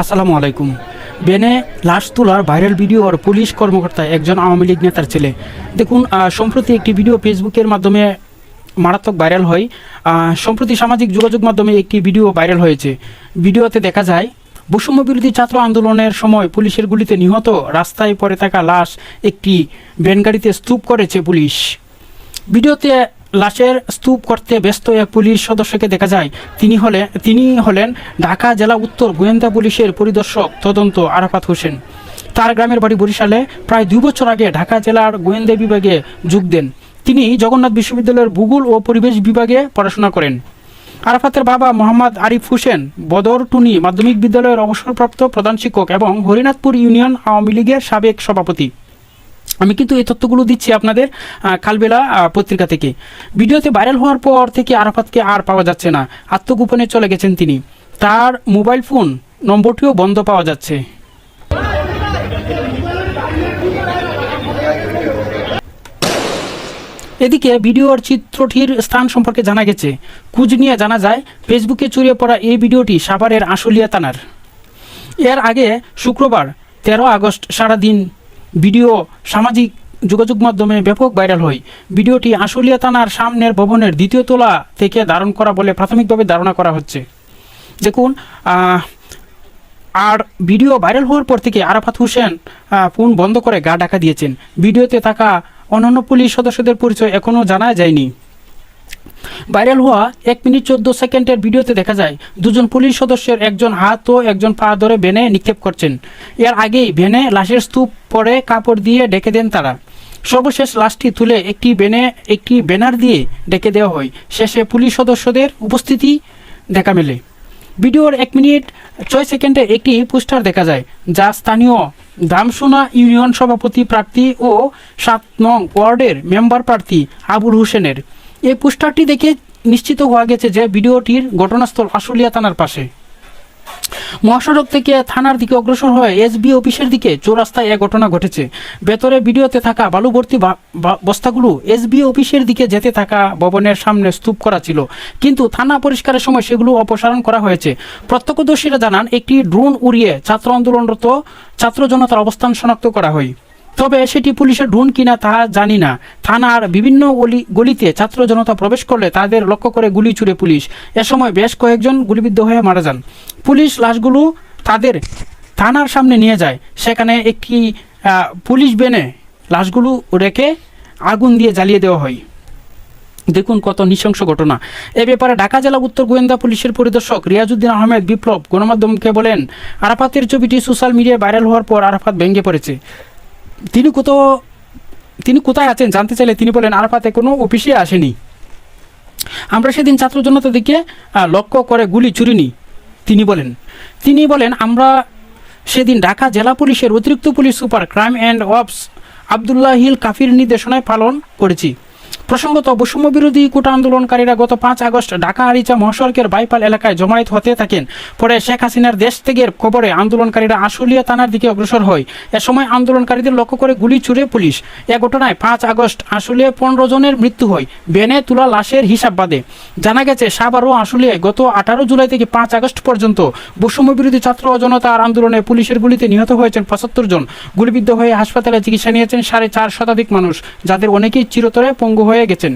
আসসালামু আলাইকুম। বেনে লাশ তোলার ভাইরাল ভিডিওর পুলিশ কর্মকর্তা একজন আওয়ামী লীগ নেতার ছেলে। দেখুন সম্প্রতি একটি ভিডিও ফেসবুকের মাধ্যমে মারাত্মক ভাইরাল হয়। সম্প্রতি সামাজিক যোগাযোগ মাধ্যমে একটি ভিডিও ভাইরাল হয়েছে। ভিডিওতে দেখা যায়, বৈষম্য বিরোধী ছাত্র আন্দোলনের সময় পুলিশের গুলিতে নিহত রাস্তায় পড়ে থাকা লাশ একটি ভ্যানগাড়িতে স্তূপ করেছে পুলিশ। ভিডিওতে লাশের স্তূপ করতে ব্যস্ত এক পুলিশ সদস্যকে দেখা যায়। তিনি হলে তিনি হলেন ঢাকা জেলা উত্তর গোয়েন্দা পুলিশের পরিদর্শক তদন্ত আরাফাত হোসেন। তার গ্রামের বাড়ি বরিশালে প্রায় দুই বছর আগে ঢাকা জেলার গোয়েন্দা বিভাগে যোগ দেন। তিনি জগন্নাথ বিশ্ববিদ্যালয়ের ভূগোল ও পরিবেশ বিভাগে পড়াশোনা করেন। আরাফাতের বাবা মোহাম্মদ আরিফ হোসেন বদর টুনি মাধ্যমিক বিদ্যালয়ের অবসরপ্রাপ্ত প্রধান শিক্ষক এবং হরিনাথপুর ইউনিয়ন আওয়ামী লীগের সাবেক সভাপতি। আমি কিন্তু এই তথ্যগুলো দিচ্ছি আপনাদের আহ, কালবেলা পত্রিকা থেকে। ভিডিওতে ভাইরাল হওয়ার পর থেকে আরাফাতকে আর পাওয়া যাচ্ছে না। আত্মগোপনে চলে গেছেন তিনি। তার মোবাইল ফোন নম্বরটিও বন্ধ পাওয়া যাচ্ছে। এদিকে ভিডিওর চিত্রটির স্থান সম্পর্কে জানা গেছে। কুজ নিয়ে জানা যায় ফেসবুকে ছড়িয়ে পড়া এই ভিডিওটি সাভারের আশুলিয়া থানার। এর আগে শুক্রবার তেরো আগস্ট সারাদিন ভিডিও সামাজিক যোগাযোগ মাধ্যমে ব্যাপক ভাইরাল হয়। ভিডিওটি আশুলিয়া থানার সামনের ভবনের দ্বিতীয় তোলা থেকে ধারণ করা বলে প্রাথমিকভাবে ধারণা করা হচ্ছে। দেখুন আর ভিডিও ভাইরাল হওয়ার পর থেকে আরাফাত হোসেন ফোন বন্ধ করে গা ডাকা দিয়েছেন। ভিডিওতে থাকা অন্যান্য পুলিশ সদস্যদের পরিচয় এখনও জানা যায়নি। ভাইরাল হওয়া এক মিনিট চোদ্দ সেকেন্ডের ভিডিওতে দেখা যায়, দুজন পুলিশ সদস্যের একজন হাত ও একজন পা ধরে ভেনে নিক্ষেপ করছেন। এর আগেই ভেনে লাশের স্তূপ পরে কাপড় দিয়ে ডেকে দেন তারা। সর্বশেষ লাশটি তুলে একটি বেনে একটি ব্যানার দিয়ে ডেকে দেওয়া হয়। শেষে পুলিশ সদস্যদের উপস্থিতি দেখা মেলে। ভিডিওর এক মিনিট ছয় সেকেন্ডে একটি পোস্টার দেখা যায়, যা স্থানীয় দামসোনা ইউনিয়ন সভাপতি প্রার্থী ও সাত নং ওয়ার্ডের মেম্বার প্রার্থী আবুল হোসেনের। এই পোস্টারটি দেখে নিশ্চিত হওয়া গেছে যে ভিডিওটির ঘটনাস্থল আশুলিয়া থানার পাশে। মহাসড়ক থেকে থানার দিকে অগ্রসর হয়ে এসবি অফিসের দিকে চৌরাস্তায় এ ঘটনা ঘটেছে। ভেতরে ভিডিওতে থাকা বালুভর্তি বা- বা- বস্তাগুলো এসবি অফিসের দিকে যেতে থাকা ভবনের সামনে স্তূপ করা ছিল। কিন্তু থানা পরিষ্কারের সময় সেগুলো অপসারণ করা হয়েছে। প্রত্যক্ষদর্শীরা জানান, একটি ড্রোন উড়িয়ে ছাত্র আন্দোলনরত ছাত্র জনতার অবস্থান শনাক্ত করা হয়। তবে সেটি পুলিশের ড্রোন কিনা তা জানি না। থানার বিভিন্ন গলি, গলিতে ছাত্র জনতা প্রবেশ করলে তাদের লক্ষ্য করে গুলি ছুড়ে পুলিশ। এ সময় বেশ কয়েকজন গুলিবিদ্ধ হয়ে মারা যান। পুলিশ লাশগুলো তাদের থানার সামনে নিয়ে যায়। সেখানে একটি পুলিশ বেনে লাশগুলো রেখে আগুন দিয়ে জ্বালিয়ে দেওয়া হয়। দেখুন কত নৃশংস ঘটনা। এ ব্যাপারে ঢাকা জেলা উত্তর গোয়েন্দা পুলিশের পরিদর্শক রিয়াজুদ্দিন আহমেদ বিপ্লব গণমাধ্যমকে বলেন, আরাফাতের ছবিটি সোশ্যাল মিডিয়ায় ভাইরাল হওয়ার পর আরাফাত ভেঙে পড়েছে। তিনি কোথাও, তিনি কোথায় আছেন জানতে চাইলে তিনি বলেন, আরফাতে কোনো অফিসে আসেনি। আমরা সেদিন ছাত্র জনতার দিকে লক্ষ্য করে গুলি চুরিনি তিনি বলেন। তিনি বলেন, আমরা সেদিন ঢাকা জেলা পুলিশের অতিরিক্ত police super crime and ops Abdullah Hil কাফির নির্দেশনায় পালন করেছি। প্রসঙ্গত বৈষম্য বিরোধী কোটা আন্দোলনকারীরা গত পাঁচ আগস্ট ঢাকা আরিচা মহাসড়কের বাইপাল এলাকায় জমায়েত হতে থাকেন। পরে শেখ হাসিনার দেশ থেকে খবরে আন্দোলনকারীরা আশুলিয়া থানার দিকে অগ্রসর হয়। এ সময় আন্দোলনকারীদের লক্ষ্য করে গুলি ছুড়ে পুলিশ। এ ঘটনায় পাঁচ আগস্ট আশুলিয়ায় পনেরো জনের মৃত্যু হয়। বেনে তুলা লাশের হিসাব বাদে। জানা গেছে, সাভার ও আশুলিয়ায় গত আঠারো জুলাই থেকে পাঁচ আগস্ট পর্যন্ত বৈষম্য বিরোধী ছাত্র জনতার আন্দোলনে পুলিশের গুলিতে নিহত হয়েছেন পঁচাত্তর জন। গুলিবিদ্ধ হয়ে হাসপাতালে চিকিৎসা নিয়েছেন সাড়ে চার শতাধিক মানুষ, যাদের অনেকেই চিরতরে পঙ্গু হয়ে গেছেন।